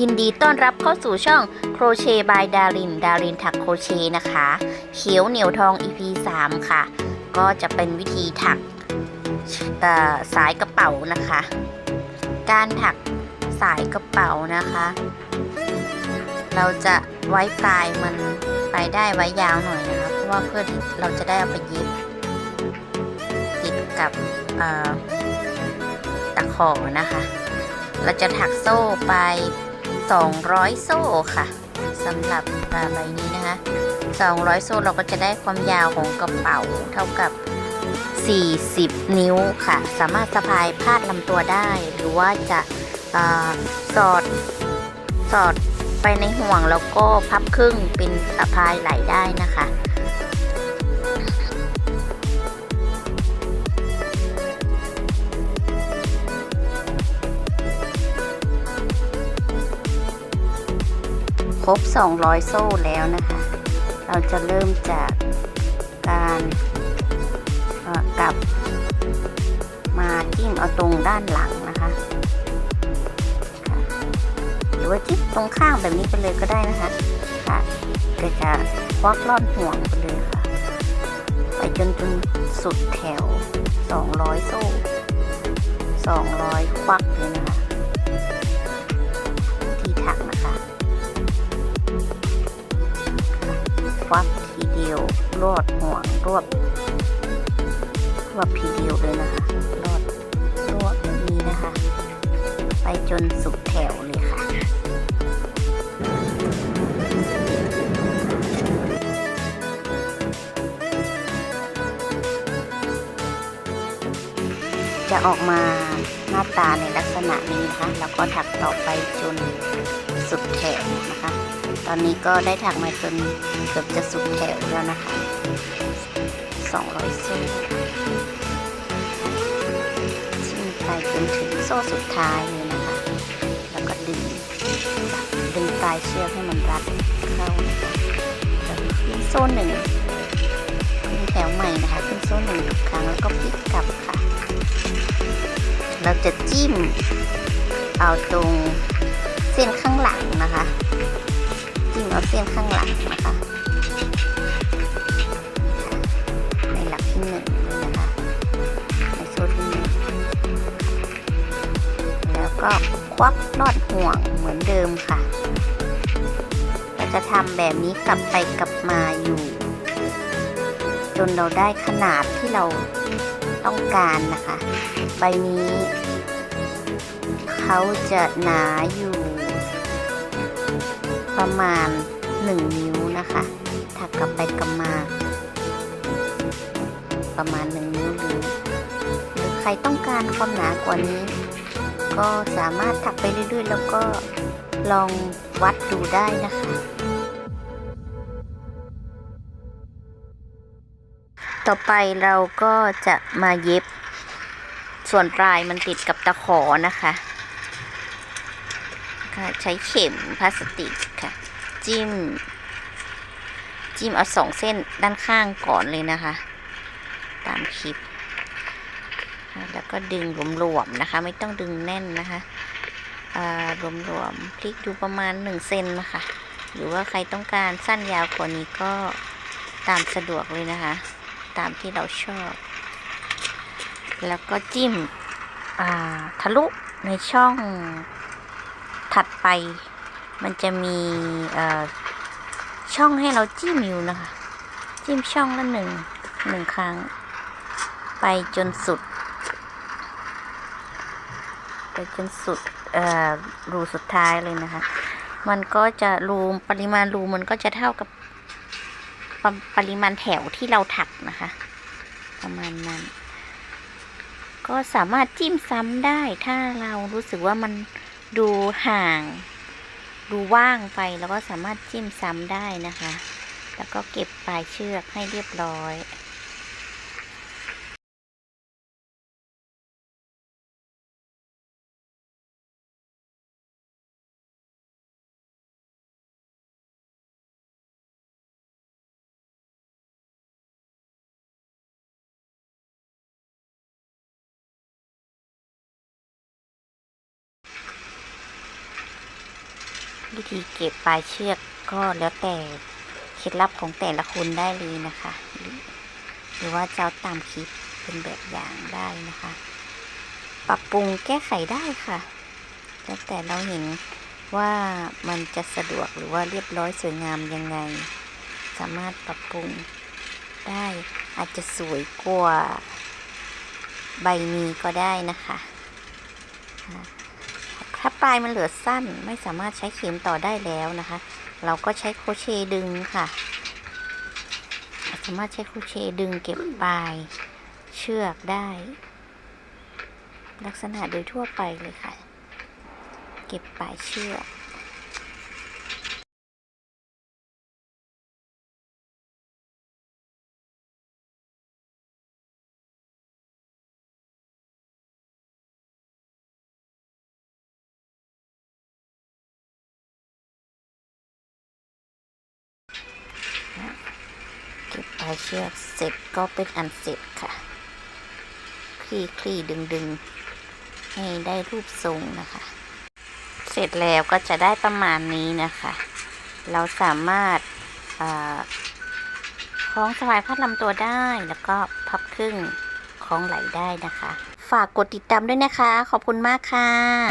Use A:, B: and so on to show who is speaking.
A: ยินดีต้อนรับเข้าสู่ช่องโครเชต์บายดารินดารินถักโครเชต์นะคะ เขียวเหนียวทอง EP 3 ค่ะ ก็จะเป็นวิธีถักสายกระเป๋านะคะ การถักสายกระเป๋านะคะ เราจะไว้ปลายมันไปได้ไว้ยาวหน่อยนะคะ เพราะว่าเพื่อที่เราจะได้เอาไปเย็บติดกับตะขอนะคะ เราจะถักโซ่ไป 200 โซ่ค่ะสำหรับอ่าใบนี้นะคะ 200 โซ่เราก็จะได้ความยาวของกระเป๋าเท่ากับ 40 นิ้วค่ะ สามารถสะพายพาดลำตัวได้ หรือว่าจะอสอดสอดไปในห่วงแล้วก็พับครึ่งเป็นสะพายไหลได้นะคะ ครบ 200 โซ่แล้วนะคะ เราจะเริ่มจากการกลับมาจิ้มเอาตรงด้านหลังนะคะค่ะหรือว่าจิ้มตรงข้างแบบนี้ไปเลยก็ได้นะคะ ค่ะก็จะควักล่อนห่วงไปเลยค่ะ ไปจนจนสุดแถว 200 โซ่ 200 ควักเลยนะคะ วักทีเดียวรอดห่วงรวบรวบทีเดียวเลยนะคะรอดรวบแบบนี้นะคะ ไปจนสุดแถวเลยค่ะจะออกมาหน้าตาในลักษณะนี้นะคะ แล้วก็ถักต่อไปจน สุดแถวนะคะ ตอนนี้ก็ได้ถักมาจนเกือบจะสุดแถวแล้วนะคะ200โซ่ซึ่งไปจนถึงโซ่สุดท้ายเลยนะคะ แล้วก็ดึง ดึงปลายเชือกให้มันรัดเข้าแล้วขึ้นโซ่หนึ่งขึ้นแถวใหม่นะคะขึ้นโซ่หนึ่งทุกครั้งแล้วก็พลิกกลับค่ะ เราจะจิ้มเอาตรง เส้นข้างหลังนะคะจิ้มเอาเส้นข้างหลังนะคะในหลักที่หนึ่งนะคะในโซ่ที่หนึ่งแล้วก็ควักลอดห่วงเหมือนเดิมค่ะเราจะทำแบบนี้กลับไปกลับมาอยู่ จนเราได้ขนาดที่เราต้องการนะคะ ใบนี้ เขาจะหนาอยู่ ประมาณ 1 นิ้วนะคะ ถักกลับไปกลับมา ประมาณ 1 นิ้วหรือ หรือใครต้องการความหนากว่านี้ ก็สามารถถักไปเรื่อยๆ แล้วก็ลองวัดดูได้นะคะ ต่อไปเราก็จะมาเย็บส่วนปลายมันติดกับตะขอนะคะ ค่ะ ใช้เข็มพลาสติกค่ะ จิ้ม จิ้มเอาสองเส้นด้านข้างก่อนเลยนะคะ ตามคลิป แล้วก็ดึงหลวมๆนะคะ ไม่ต้องดึงแน่นนะคะอ่ารวมๆพลิกดูประมาณหนึ่งเซนนะคะ หรือว่าใครต้องการสั้นยาวกว่านี้ก็ตามสะดวกเลยนะคะ ตามที่เราชอบ แล้วก็จิ้มทะลุในช่อง ถัดไปมันจะมีช่องให้เราจิ้มอยู่นะคะ จิ้มช่องละหนึ่งหนึ่งครั้ง ไปจนสุด ไปจนสุดรูสุดท้ายเลยนะคะ มันก็จะรูปริมาณรูมันก็จะเท่ากับปปริมาณแถวที่เราถักนะคะ ประมาณนั้น ก็สามารถจิ้มซ้ำได้ถ้าเรารู้สึกว่ามัน ดูห่าง ดูว่างไปแล้วก็สามารถจิ้มซ้ำได้นะคะ แล้วก็เก็บปลายเชือกให้เรียบร้อย วิธีเก็บปลายเชือกก็แล้วแต่เคล็ดลับของแต่ละคนได้เลยนะคะ หรือว่าจะเอาตามคลิปเป็นแบบอย่างได้นะคะ ปรับปรุงแก้ไขได้ค่ะแล้วแต่เราเห็นว่ามันจะสะดวกหรือว่าเรียบร้อยสวยงามยังไง สามารถปรับปรุงได้อาจจะสวยกว่าใบมีก็ได้นะคะ ถ้าปลายมันเหลือสั้นไม่สามารถใช้เข็มต่อได้แล้วนะคะ เราก็ใช้โคเชดึงค่ะ สามารถใช้โคเชดึงเก็บปลายเชือกได้ ลักษณะโดยทั่วไปเลยค่ะ เก็บปลายเชือกายเชือกเสร็จก็เป็นอันเสร็จค่ะ คลี่คลี่ดึงดึงให้ได้รูปทรงนะคะ เสร็จแล้วก็จะได้ประมาณนี้นะคะ เราสามารถคล้องสบายพัดลำตัวได้แล้วก็พับครึ่งคล้องไหลได้นะคะ ฝากกดติดตามด้วยนะคะ ขอบคุณมากค่ะ